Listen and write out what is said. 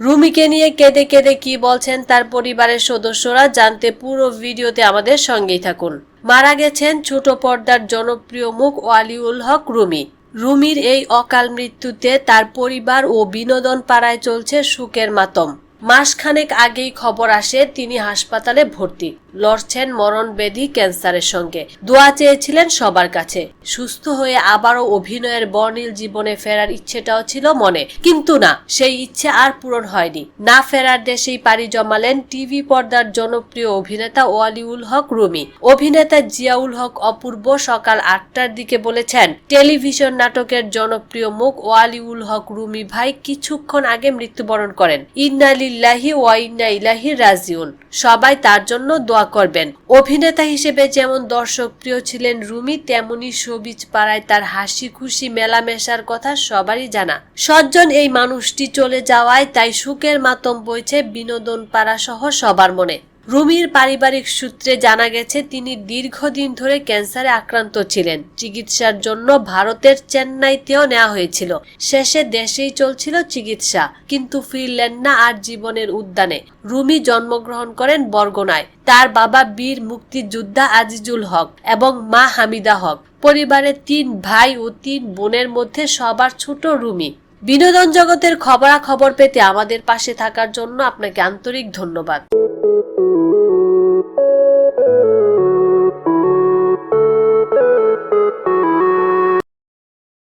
রুমিকে নিয়ে কেঁদে কেঁদে কি বলছেন তার পরিবারের সদস্যরা জানতে পুরো ভিডিওতে আমাদের সঙ্গেই থাকুন। মারা গেছেন ছোট পর্দার জনপ্রিয় মুখ ওয়ালিউল হক রুমি। রুমির এই অকাল মৃত্যুতে তার পরিবার ও বিনোদন পাড়ায় চলছে সুখের মাতম। মাসখানেক আগেই খবর আসে, তিনি হাসপাতালে ভর্তি। লড়ছেন মরণ ব্যাধি ক্যান্সারের সঙ্গে। দোয়া চেয়েছিলেন সবার কাছে। সুস্থ হয়ে আবারও অভিনয়ের বর্ণিল জীবনে ফেরার ইচ্ছেটাও ছিল মনে। কিন্তু না, সেই ইচ্ছে আর পূরণ হয়নি। না ফেরার দেশেই পাড়ি জমালেন টিভি পর্দার জনপ্রিয় অভিনেতা ওয়ালিউল হক রুমি। অভিনেতা জিয়াউল হক অপূর্ব সকাল আটটার দিকে বলেছেন, টেলিভিশন নাটকের জনপ্রিয় মুখ ওয়ালিউল হক রুমি ভাই কিছুক্ষণ আগে মৃত্যুবরণ করেন। ইন্নালিল্লাহি ওয়া ইন্না ইলাহি রাজিউন। সবাই তার জন্য দোয়া করবেন। অভিনেতা হিসেবে যেমন দর্শক প্রিয় ছিলেন রুমি, তেমনি সবিজ পাড়ায় তার হাসি খুশি মেলামেশার কথা সবারই জানা। সজ্জন এই মানুষটি চলে যাওয়ায় তাই সুখের মাতম বইছে বিনোদন পাড়া সহ সবার মনে। রুমির পারিবারিক সূত্রে জানা গেছে, তিনি দীর্ঘদিন ধরে ক্যান্সারে আক্রান্ত ছিলেন। চিকিৎসার জন্য ভারতের চেন্নাইতেও নেওয়া হয়েছিল। শেষে দেশেই চলছিল চিকিৎসা, কিন্তু ফিরলেন না আর জীবনের উদ্যানে। রুমি জন্মগ্রহণ করেন বরগনায়। তার বাবা বীর মুক্তিযোদ্ধা আজিজুল হক এবং মা হামিদা হক। পরিবারের তিন ভাই ও তিন বোনের মধ্যে সবার ছোট রুমি। বিনোদন জগতের খবরাখবর পেতে আমাদের পাশে থাকার জন্য আপনাকে আন্তরিক ধন্যবাদ। Música